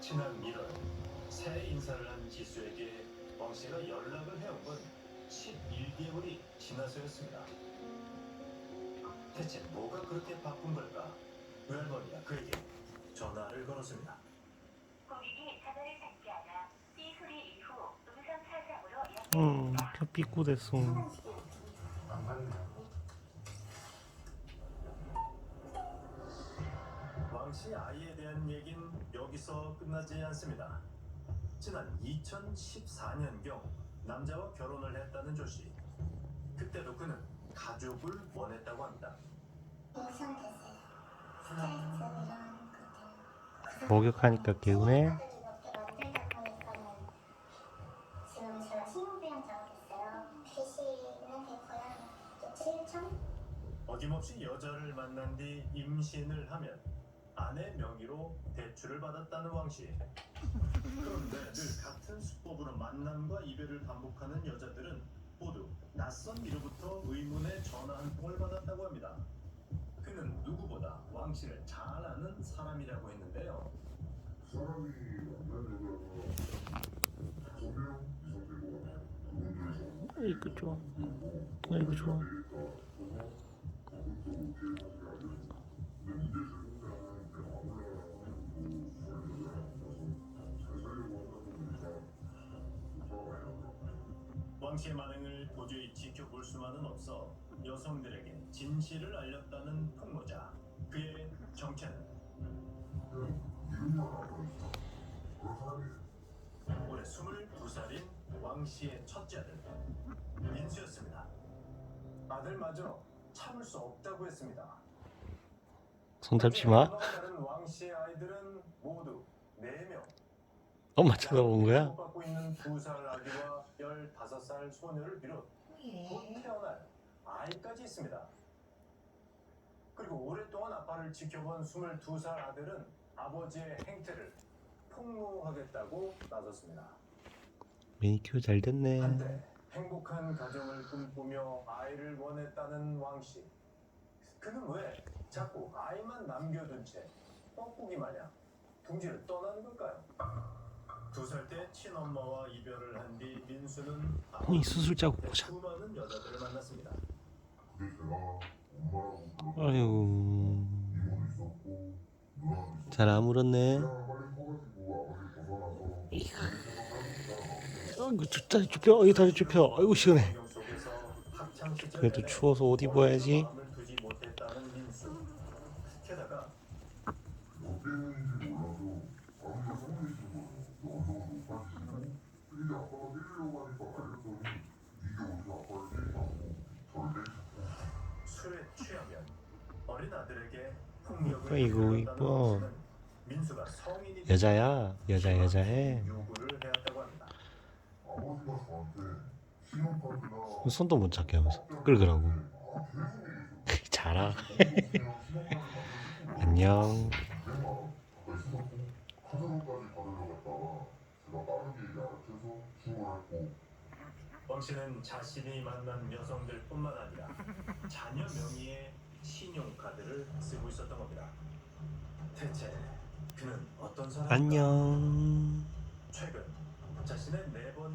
지난 1월 새 인사를 한 지수에게 왕 씨가 연락을 해온 건 11개월이 지나서였습니다. 대체 뭐가 그렇게 바쁜 걸까? 외할머니가 그에게 전화를 걸었습니다. 고객이 전화를 받지 않아 삐 소리 이후 음성 사상으로 응, 저 삐꾸 됐어. 왕씨 아이에 대한 얘긴 여기서 끝나지 않습니다. 지난 2014년경 남자와 결혼을 했다는 조씨. 그때도 그는 가족을 원했다고 합니다. 인상됐어요. 스트레스랑 그때 목욕하니까 개운해. 만들다 보니까는 지금 제가 신용비랑 작업했어요. PC는 됐고요. 또 7천? 어김없이 여자를 만난 뒤 임신을 하면 아내 명의로 대출을 받았다는 왕씨. 그런데 늘 같은 수법으로 만남과 이별을 반복하는 여자들은 모두 낯선 이로부터 의문의 전화 한 통을 받았다고 합니다. 그는 누구보다 왕씨를 잘 아는 사람이라고 했는데요. 사람이. 그분 중에서 아이고 좋아. 아이고 좋아. 왕씨의 반응을 도저히 지켜볼 수만은 없어 여성들에게 진실을 알렸다는 폭로자. 그의 정체는 올해 22살인 왕씨의 첫째 아들 민수였습니다. 아들마저 참을 수 없다고 했습니다. 손 잡지 마. 다른 왕씨의 아이들은 모두 4명. 엄마 쳐다본 거야? 받고 있는 2살 아기와 15살 소녀를 비롯 곧 태어날 아이까지 있습니다. 그리고 오랫동안 아빠를 지켜본 22살 아들은 아버지의 행태를 폭로하겠다고 나섰습니다. 매니큐어 잘 됐네. 한때 행복한 가정을 꿈꾸며 아이를 원했다는 왕씨. 그는 왜 자꾸 아이만 남겨둔 채 뻐꾸기 마냥 둥지를 떠나는 걸까요? 두 살 때 친엄마와 이별을 한 뒤 민수는 이 수술 자국 보자. 수많은 여자들을 만났습니다. 근데 제가 엄마라고 불렀고 아유, 이모도 있었고 누나도 있었고 잘 아물었네. 그냥 빨리 커가지고 아버지 벗어나서 아이고 저 다리 좁혀. 어이 다리 좁혀. 아이고 시원해. 환경 속에서 학창 시절 그래도 내내 추워서 옷 입어야지. 마음을 가했다는 이뻐. 민수가 성인이 여자야. 여자 여자해. 손도 못 잡게 하면서 얘기했어요. 자라. 안녕. 왕 씨는 자신이 만난 여성들뿐만 아니라 자녀 명의의 신용카드를 쓰고 있었던 겁니다. 대체 그는 어떤 사람일까? 안녕. 최근 자신의 네번